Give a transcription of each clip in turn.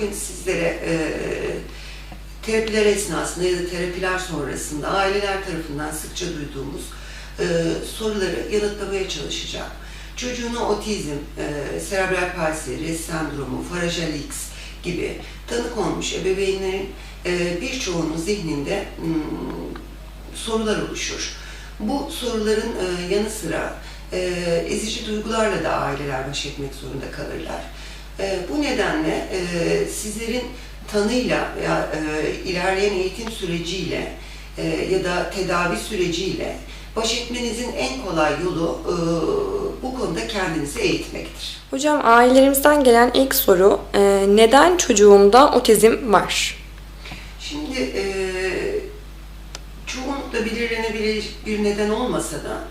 bugün sizlere e, terapiler esnasında ya da terapiler sonrasında aileler tarafından sıkça duyduğumuz e, soruları yanıtlamaya çalışacağım. Çocuğuna otizm, e, serebral palsi, Rett sendromu, Fragile X gibi tanı konmuş ebeveynlerin e, birçoğunun zihninde hmm, sorular oluşur. Bu soruların e, yanı sıra e, ezici duygularla da aileler baş etmek zorunda kalırlar. E, bu nedenle e, sizlerin tanıyla veya e, ilerleyen eğitim süreciyle e, ya da tedavi süreciyle baş etmenizin en kolay yolu e, bu konuda kendinizi eğitmektir. Hocam ailelerimizden gelen ilk soru e, neden çocuğumda otizm var? Şimdi e, çoğunlukla belirlenebilir bir neden olmasa da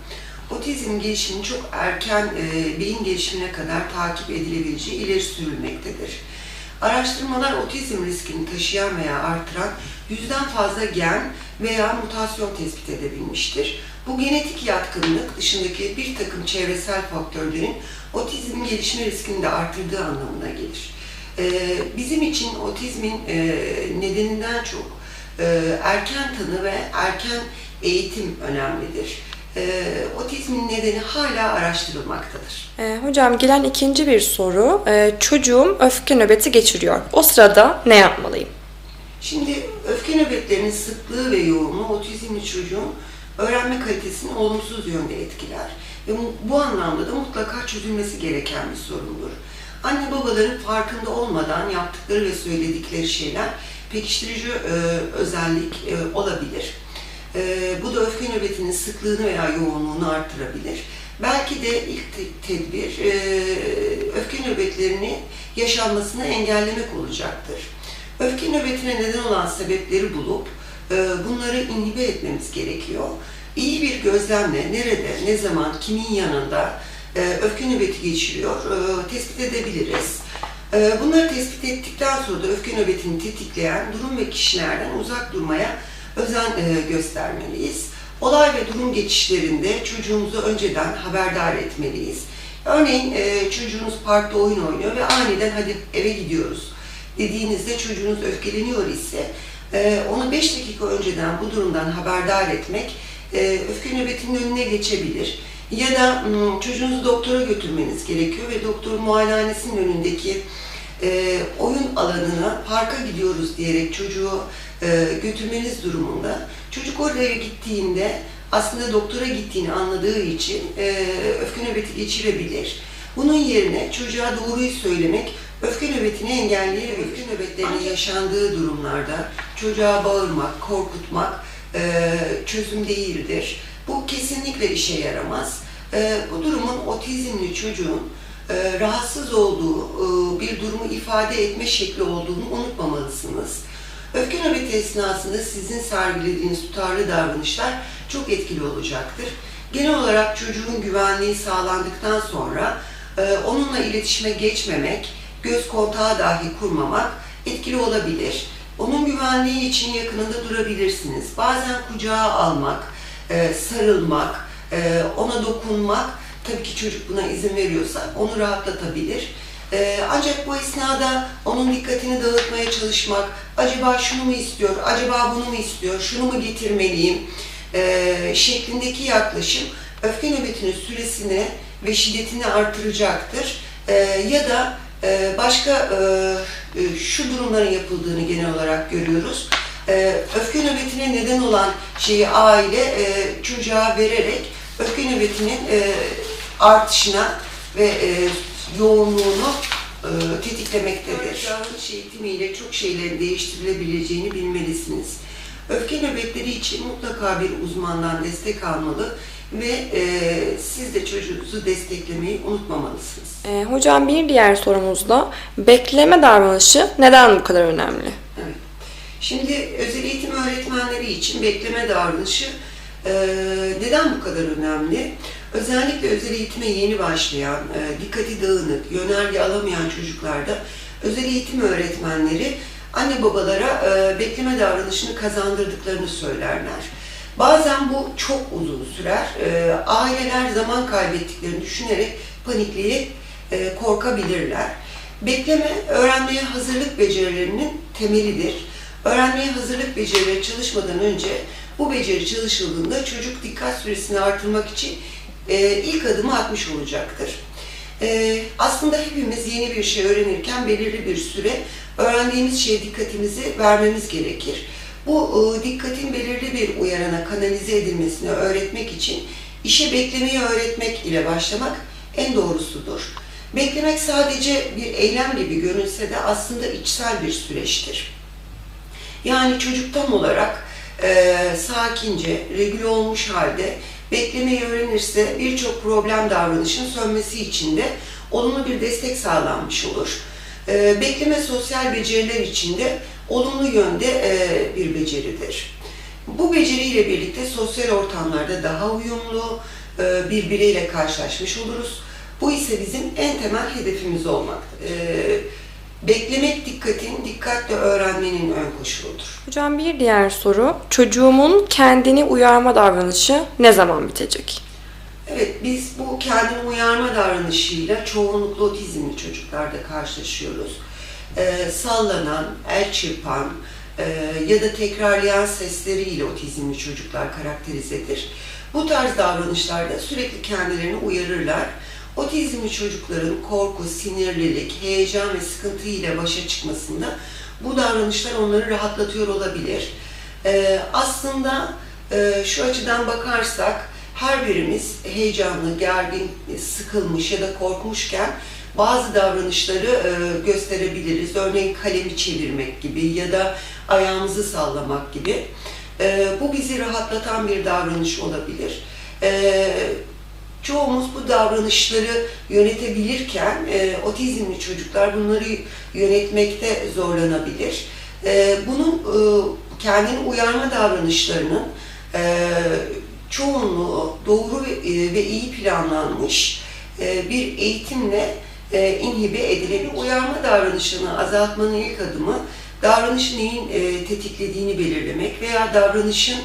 otizm gelişiminin çok erken e, beyin gelişimine kadar takip edilebileceği ileri sürülmektedir. Araştırmalar otizm riskini taşıyan veya artıran yüzden fazla gen veya mutasyon tespit edebilmiştir. Bu genetik yatkınlık dışındaki bir takım çevresel faktörlerin otizm gelişme riskini de artırdığı anlamına gelir. Ee, Bizim için otizmin e, nedeninden çok e, erken tanı ve erken eğitim önemlidir. E, Otizmin nedeni hala araştırılmaktadır. E, hocam gelen ikinci bir soru. E, çocuğum öfke nöbeti geçiriyor. O sırada ne yapmalıyım? Şimdi öfke nöbetlerinin sıklığı ve yoğunluğu otizmli çocuğun öğrenme kalitesini olumsuz yönde etkiler. Ve bu- anlamda da mutlaka çözülmesi gereken bir sorundur. Anne babaların farkında olmadan yaptıkları ve söyledikleri şeyler pekiştirici e, özellik e, olabilir. E, bu da öfke nöbetinin sıklığını veya yoğunluğunu artırabilir. Belki de ilk te- tedbir e, öfke nöbetlerini yaşanmasını engellemek olacaktır. Öfke nöbetine neden olan sebepleri bulup e, bunları inhibe etmemiz gerekiyor. İyi bir gözlemle nerede, ne zaman, kimin yanında e, öfke nöbeti geçiriyor tespit edebiliriz. Bunları tespit ettikten sonra da öfke nöbetini tetikleyen durum ve kişilerden uzak durmaya özen e, göstermeliyiz. Olay ve durum geçişlerinde çocuğumuzu önceden haberdar etmeliyiz. Örneğin e, çocuğunuz parkta oyun oynuyor ve aniden hadi eve gidiyoruz dediğinizde çocuğunuz öfkeleniyor ise e, onu 5 dakika önceden bu durumdan haberdar etmek e, öfke nöbetinin önüne geçebilir. Ya da çocuğunuzu doktora götürmeniz gerekiyor ve doktor muayenehanesinin önündeki e, oyun alanına parka gidiyoruz diyerek çocuğu e, götürmeniz durumunda çocuk oraya gittiğinde aslında doktora gittiğini anladığı için e, öfke nöbeti geçirebilir. Bunun yerine çocuğa doğruyu söylemek öfke nöbetini engelleyebilir. Öfke nöbetlerinin yaşandığı durumlarda çocuğa bağırmak, korkutmak e, çözüm değildir. Bu kesinlikle işe yaramaz. E, bu durumun otizmli çocuğun e, rahatsız olduğu e, bir durumu ifade etme şekli olduğunu unutmamalısınız. Öfke nöbeti esnasında sizin sergilediğiniz tutarlı davranışlar çok etkili olacaktır. Genel olarak çocuğun güvenliği sağlandıktan sonra e, onunla iletişime geçmemek, göz kontağı dahi kurmamak etkili olabilir. Onun güvenliği için yakınında durabilirsiniz. Bazen kucağa almak, e, sarılmak, e, ona dokunmak, tabii ki çocuk buna izin veriyorsa onu rahatlatabilir. Ee, ancak bu esnada onun dikkatini dağıtmaya çalışmak, acaba şunu mu istiyor, acaba bunu mu istiyor, şunu mu getirmeliyim ee, şeklindeki yaklaşım öfke nöbetinin süresini ve şiddetini artıracaktır. Ee, ya da e, başka e, e, şu durumların yapıldığını genel olarak görüyoruz. Ee, öfke nöbetine neden olan şeyi aile e, çocuğa vererek öfke nöbetinin e, artışına ve e, yoğunluğunu e, tetiklemektedir. Davranış eğitimiyle çok şeylerin değiştirilebileceğini bilmelisiniz. Öfke nöbetleri için mutlaka bir uzmandan destek almalı ve e, siz de çocuğunuzu desteklemeyi unutmamalısınız. E, hocam bir diğer sorumuz da bekleme davranışı neden bu kadar önemli? Evet. Şimdi özel eğitim öğretmenleri için bekleme davranışı e, neden bu kadar önemli? Özellikle özel eğitime yeni başlayan, e, dikkati dağınık, yönerge alamayan çocuklarda özel eğitim öğretmenleri anne babalara e, bekleme davranışını kazandırdıklarını söylerler. Bazen bu çok uzun sürer. E, aileler zaman kaybettiklerini düşünerek panikleyip korkabilirler. Bekleme, öğrenmeye hazırlık becerilerinin temelidir. Öğrenmeye hazırlık becerileri çalışmadan önce bu beceri çalışıldığında çocuk dikkat süresini artırmak için e, ilk adımı atmış olacaktır. E, aslında hepimiz yeni bir şey öğrenirken belirli bir süre öğrendiğimiz şeye dikkatimizi vermemiz gerekir. Bu e, dikkatin belirli bir uyarana kanalize edilmesini öğretmek için işe beklemeyi öğretmek ile başlamak en doğrusudur. Beklemek sadece bir eylem gibi görünse de aslında içsel bir süreçtir. Yani çocuk tam olarak e, sakince, regüle olmuş halde beklemeyi öğrenirse birçok problem davranışın sönmesi için de olumlu bir destek sağlanmış olur. E, bekleme sosyal beceriler içinde olumlu yönde e, bir beceridir. Bu beceriyle birlikte sosyal ortamlarda daha uyumlu e, bir bireyle karşılaşmış oluruz. Bu ise bizim en temel hedefimiz olmaktadır. E, beklemek dikkatin, dikkatle öğrenmenin ön koşuludur. Hocam bir diğer soru. Çocuğumun kendini uyarma davranışı ne zaman bitecek? Evet, biz bu kendini uyarma davranışıyla çoğunlukla otizmli çocuklarda karşılaşıyoruz. Ee, sallanan, el çırpan e, ya da tekrarlayan sesleriyle otizmli çocuklar karakterizedir. Bu tarz davranışlarda sürekli kendilerini uyarırlar. Otizmli çocukların korku, sinirlilik, heyecan ve sıkıntı ile başa çıkmasında bu davranışlar onları rahatlatıyor olabilir. Ee, aslında e, şu açıdan bakarsak her birimiz heyecanlı, gergin, sıkılmış ya da korkmuşken bazı davranışları e, gösterebiliriz. Örneğin kalemi çevirmek gibi ya da ayağımızı sallamak gibi. E, bu bizi rahatlatan bir davranış olabilir. E, çoğumuz bu davranışları yönetebilirken e, otizmli çocuklar bunları yönetmekte zorlanabilir. E, bunun e, kendini uyarma davranışlarının e, çoğunluğu doğru ve, e, ve iyi planlanmış e, bir eğitimle e, inhibe edilebilir. Uyarma davranışını azaltmanın ilk adımı davranışın neyin e, tetiklediğini belirlemek veya davranışın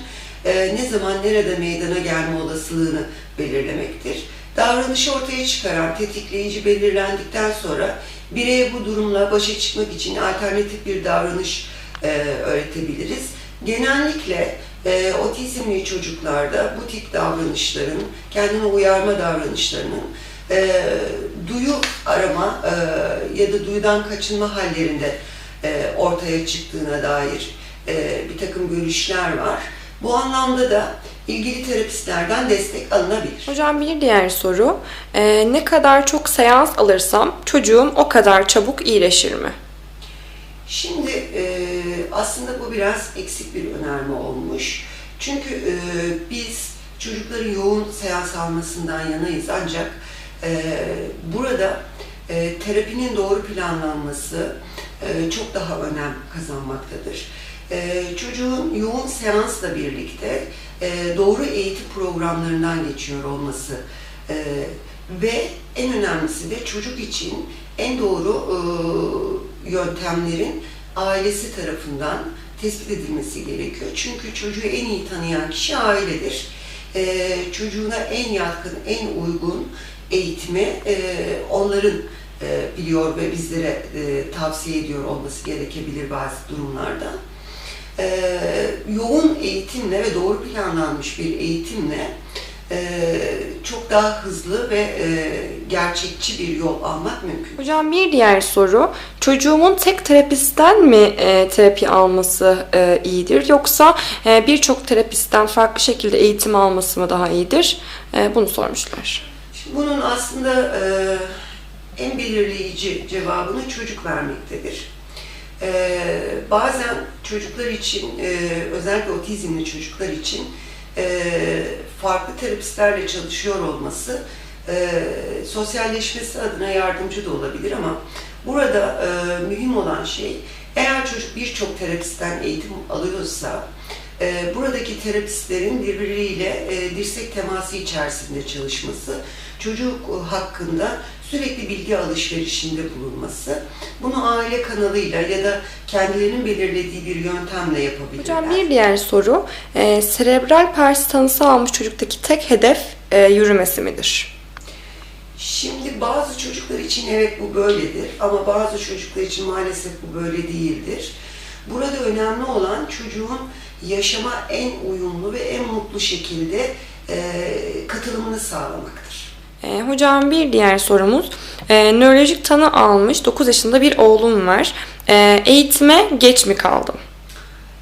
e, ne zaman nerede meydana gelme olasılığını belirlemektir. Davranışı ortaya çıkaran tetikleyici belirlendikten sonra bireye bu durumla başa çıkmak için alternatif bir davranış e, öğretebiliriz. Genellikle e, otizmli çocuklarda bu tip davranışların, kendine uyarma davranışlarının e, duyu arama e, ya da duyudan kaçınma hallerinde e, ortaya çıktığına dair e, bir takım görüşler var. Bu anlamda da ilgili terapistlerden destek alınabilir. Hocam bir diğer soru. Ee, ne kadar çok seans alırsam çocuğum o kadar çabuk iyileşir mi? Şimdi e, aslında bu biraz eksik bir önerme olmuş. Çünkü e, biz çocukların yoğun seans almasından yanayız ancak e, burada e, terapinin doğru planlanması e, çok daha önem kazanmaktadır. E, çocuğun yoğun seansla birlikte e, doğru eğitim programlarından geçiyor olması e, ve en önemlisi de çocuk için en doğru e, yöntemlerin ailesi tarafından tespit edilmesi gerekiyor. Çünkü çocuğu en iyi tanıyan kişi ailedir. Çocuğuna en yatkın, en uygun eğitimi onların biliyor ve bizlere tavsiye ediyor olması gerekebilir bazı durumlarda. E, yoğun eğitimle ve doğru planlanmış bir eğitimle e, çok daha hızlı ve e, gerçekçi bir yol almak mümkün. Hocam bir diğer soru. Çocuğumun tek terapistten mi e, terapi alması e, iyidir yoksa e, birçok terapistten farklı şekilde eğitim alması mı daha iyidir? E, bunu sormuşlar. Şimdi bunun aslında e, en belirleyici cevabını çocuk vermektedir. E, bazen çocuklar için, e, özellikle otizmli çocuklar için e, farklı terapistlerle çalışıyor olması e, sosyalleşmesi adına yardımcı da olabilir ama burada e, mühim olan şey eğer çocuk birçok terapistten eğitim alıyorsa e, buradaki terapistlerin birbiriyle e, dirsek teması içerisinde çalışması, çocuk hakkında sürekli bilgi alışverişinde bulunması, bunu aile kanalıyla ya da kendilerinin belirlediği bir yöntemle yapabilirler. Hocam bir diğer soru. E, serebral palsi tanısı almış çocuktaki tek hedef e, yürümesi midir? Şimdi bazı çocuklar için evet bu böyledir ama bazı çocuklar için maalesef bu böyle değildir. Burada önemli olan çocuğun yaşama en uyumlu ve en mutlu şekilde e, katılımını sağlamaktır. E, hocam bir diğer sorumuz. E, nörolojik tanı almış 9 yaşında bir oğlum var. E, eğitime geç mi kaldım?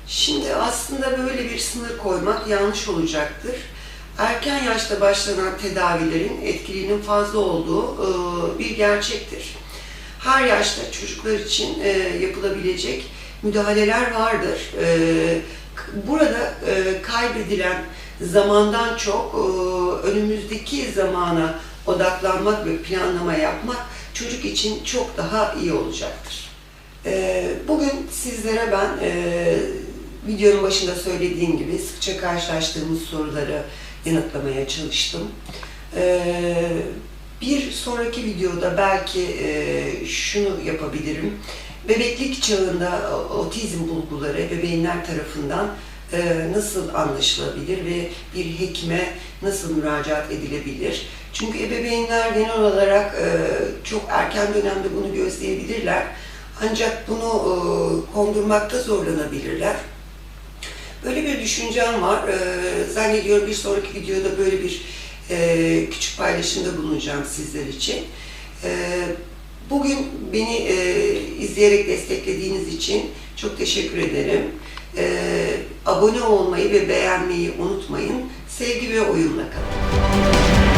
Şimdi aslında böyle bir sınır koymak yanlış olacaktır. Erken yaşta başlanan tedavilerin etkiliğinin fazla olduğu e, bir gerçektir. Her yaşta çocuklar için e, yapılabilecek müdahaleler vardır. E, Burada e, kaybedilen zamandan çok e, önümüzdeki zamana odaklanmak ve planlama yapmak çocuk için çok daha iyi olacaktır. Ee, Bugün sizlere ben e, videonun başında söylediğim gibi sıkça karşılaştığımız soruları yanıtlamaya çalıştım. Ee, Bir sonraki videoda belki e, şunu yapabilirim. Bebeklik çağında otizm bulguları ebeveynler tarafından e, nasıl anlaşılabilir ve bir hekime nasıl müracaat edilebilir? Çünkü ebeveynler genel olarak e, çok erken dönemde bunu gözleyebilirler. Ancak bunu e, kondurmakta zorlanabilirler. Böyle bir düşüncem var. E, zannediyorum bir sonraki videoda böyle bir küçük paylaşımda bulunacağım sizler için. Bugün beni izleyerek desteklediğiniz için çok teşekkür ederim. Abone olmayı ve beğenmeyi unutmayın. Sevgi ve oyunla kalın.